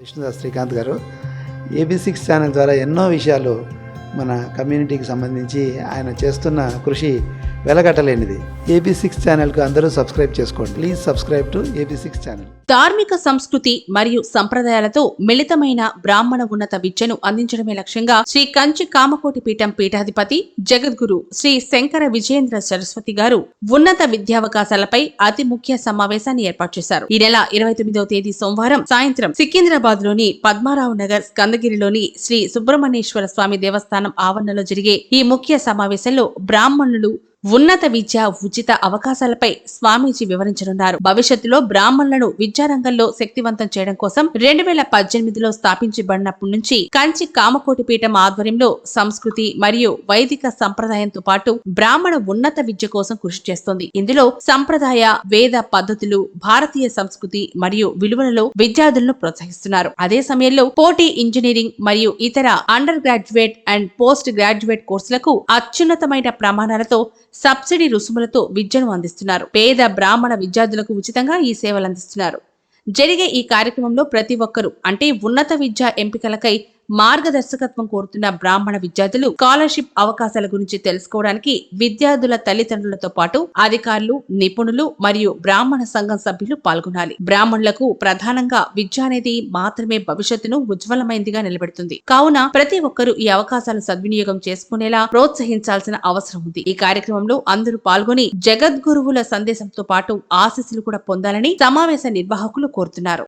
విష్ణుదాస్ శ్రీకాంత్ గారు. AB six channel ద్వారా ఎన్నో విషయాలు మన కమ్యూనిటీకి సంబంధించి ఆయన చేస్తున్న కృషి వెలగట్టలేనిది. ఏబీ సిక్స్ ఛానల్కు అందరూ సబ్స్క్రైబ్ చేసుకోండి. Please subscribe to AB six channel. ధార్మిక సంస్కృతి మరియు సంప్రదాయాలతో మిళితమైన బ్రాహ్మణ ఉన్నత విద్యను అందించడమే లక్ష్యంగా శ్రీ కంచి కామకోటి పీఠం పీఠాధిపతి జగద్గురు శ్రీ శంకర విజయేంద్ర సరస్వతి గారు ఉన్నత విద్యావకాశాలపై అతి ముఖ్య సమావేశాన్ని ఏర్పాటు చేశారు. ఈ నెల ఇరవై తొమ్మిదవ తేదీ సోమవారం సాయంత్రం సికింద్రాబాద్లోని పద్మారావు నగర్ స్కందగిరిలోని శ్రీ సుబ్రహ్మణ్యేశ్వర స్వామి దేవస్థానం ఆవరణలో జరిగే ఈ ముఖ్య సమావేశంలో బ్రాహ్మణులు ఉన్నత విద్య ఉచిత అవకాశాలపై స్వామీజీ వివరించనున్నారు. భవిష్యత్తులో బ్రాహ్మణులను విద్యారంగంలో శక్తివంతం చేయడం కోసం రెండు వేల పద్దెనిమిదిలో స్థాపించబడినప్పటి నుంచి కంచి కామకోటి పీఠం ఆధ్వర్యంలో సంస్కృతి మరియు వైదిక సంప్రదాయంతో పాటు బ్రాహ్మణ ఉన్నత విద్య కోసం కృషి చేస్తోంది. ఇందులో సంప్రదాయ వేద పద్ధతులు భారతీయ సంస్కృతి మరియు విలువలలో విద్యార్థులను ప్రోత్సహిస్తున్నారు. అదే సమయంలో పోటీ ఇంజనీరింగ్ మరియు ఇతర undergraduate and postgraduate కోర్సులకు అత్యున్నతమైన ప్రమాణాలతో సబ్సిడీ రుసుములతో విద్యను అందిస్తున్నారు. పేద బ్రాహ్మణ విద్యార్థులకు ఉచితంగా ఈ సేవలు అందిస్తున్నారు. జరిగే ఈ కార్యక్రమంలో ప్రతి ఒక్కరూ అంటే ఉన్నత విద్యా ఎంపికలకై మార్గదర్శకత్వం కోరుతున్న బ్రాహ్మణ విద్యార్థులు స్కాలర్షిప్ అవకాశాల గురించి తెలుసుకోవడానికి విద్యార్థుల తల్లిదండ్రులతో పాటు అధికారులు నిపుణులు మరియు బ్రాహ్మణ సంఘం సభ్యులు పాల్గొనాలి. బ్రాహ్మణులకు ప్రధానంగా విద్య అనేది మాత్రమే భవిష్యత్తును ఉజ్వలమైందిగా నిలబెడుతుంది. కావున ప్రతి ఒక్కరూ ఈ అవకాశాలు సద్వినియోగం చేసుకునేలా ప్రోత్సహించాల్సిన అవసరం ఉంది. ఈ కార్యక్రమంలో అందరూ పాల్గొని జగద్గురువుల సందేశంతో పాటు ఆశీస్సులు కూడా పొందాలని సమావేశ నిర్వాహకులు కోరుతున్నారు.